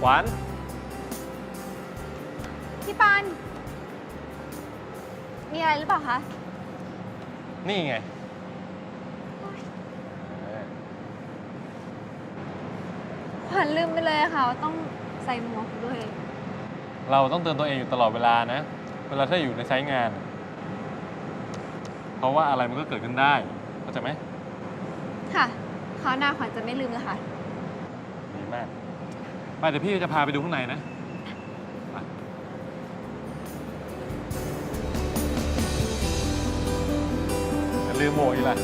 ขวาน พี่ปานมีอะไรหรือเปล่าคะ นี่ไงขวัญลืมไปเลยค่ะต้องใส่หมวกด้วย เราต้องเตือนตัวเองอยู่ตลอดเวลานะ เวลาถ้าอยู่ในใช้งาน เพราะว่าอะไรมันก็เกิดขึ้นได้ เข้าใจไหมค่ะคราวหน้าขวัญจะไม่ลืมเลยค่ะ ดีมาก ไปเดี๋ยวพี่จะพาไปดูข้างในนะไปลืมโมอีกละ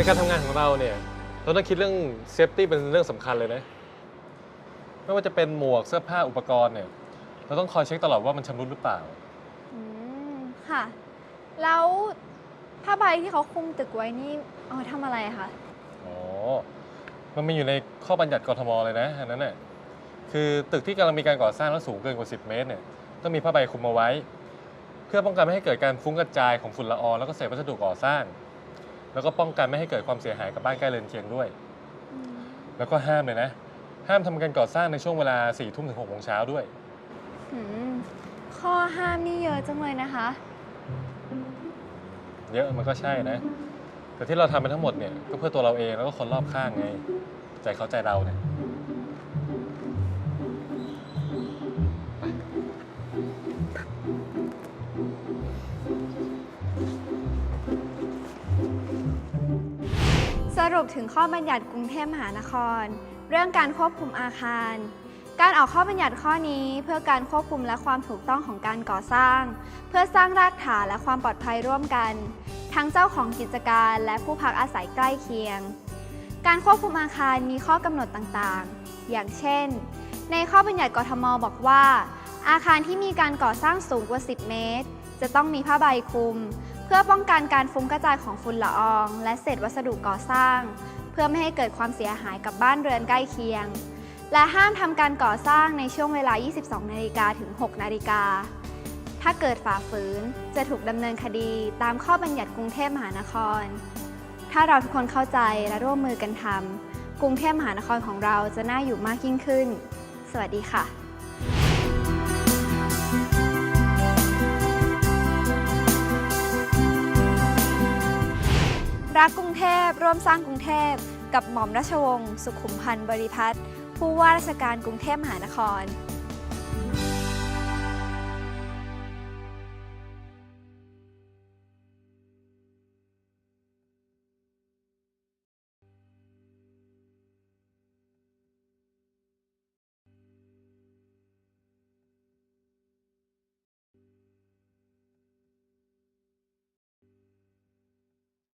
ในการทำงานของเราเนี่ย เราต้องคิดเรื่องเซฟตี้เป็นเรื่องสำคัญเลยนะ ไม่ว่าจะเป็นหมวกเสื้อผ้าอุปกรณ์เนี่ย เราต้องคอยเช็คตลอดว่ามันชำรุดหรือเปล่า อืมค่ะ แล้วผ้าใบที่เขาคลุมตึกไว้นี่เอาไว้ทำอะไรอะคะอ๋อ มันมีอยู่ในข้อบัญญัติกทมเลยนะอันนั้นน่ะคือตึกที่กำลังมีการก่อสร้างแล้วสูงเกินกว่า 10 เมตรเนี่ยต้องมีผ้าใบคลุมเอาไว้ เพื่อป้องกันไม่ให้เกิดการฟุ้งกระจายของฝุ่นละอองแล้วก็เศษวัสดุก่อสร้าง แล้วก็ป้องกันไม่ให้เกิดความเสียหายกับบ้านใกล้เรือนเคียงด้วย แล้วก็ห้ามเลยนะ ห้ามทำการก่อสร้างในช่วงเวลา4ี่ทุ่มถึงหกโมงเช้าด้วย อืมข้อห้ามนี่เยอะจังเลยนะคะ เยอะมันก็ใช่นะ แต่ที่เราทำไปทั้งหมดเนี่ยก็เพื่อตัวเราเองแล้วก็คนรอบข้างไง ใจเขาใจเราเนี่ย รุปถึงข้อบัญญัติกรุงเทพมหานคร เรื่องการควบคุมอาคาร การออกข้อบัญญัติข้อนี้ เพื่อการควบคุมและความถูกต้องของการก่อสร้าง เพื่อสร้างรากฐานและความปลอดภัยร่วมกัน ทั้งเจ้าของกิจการและผู้พักอาศัยใกล้เคียง การควบคุมอาคารมีข้อกำหนดต่างๆ อย่างเช่น ในข้อบัญญัติกทมบอกว่า อาคารที่มีการก่อสร้างสูงกว่า 10 เมตร จะต้องมีผ้าใบคลุม พื่อป้องกันการฟุ้งกระจายของฝุ่นละออง และเศษวัสดุก่อสร้าง เพื่อไม่ให้เกิดความเสียหายกับบ้านเรือนใกล้เคียง และห้ามทำการก่อสร้างในช่วงเวลา 22 นาฬิกาถึง 6 นาฬิกา ถ้าเกิดฝ่าฝืนจะถูกดำเนินคดีตามข้อบัญญัติกรุงเทพมหานคร ถ้าเราทุกคนเข้าใจและร่วมมือกันทำกรุงเทพมหานครของเราจะน่าอยู่มากยิ่งขึ้น สวัสดีค่ะ ร่วมสร้างกรุงเทพ กับหม่อมราชวงศ์สุขุมพันธ์บริพัตรผู้ว่าราชการกรุงเทพมหานคร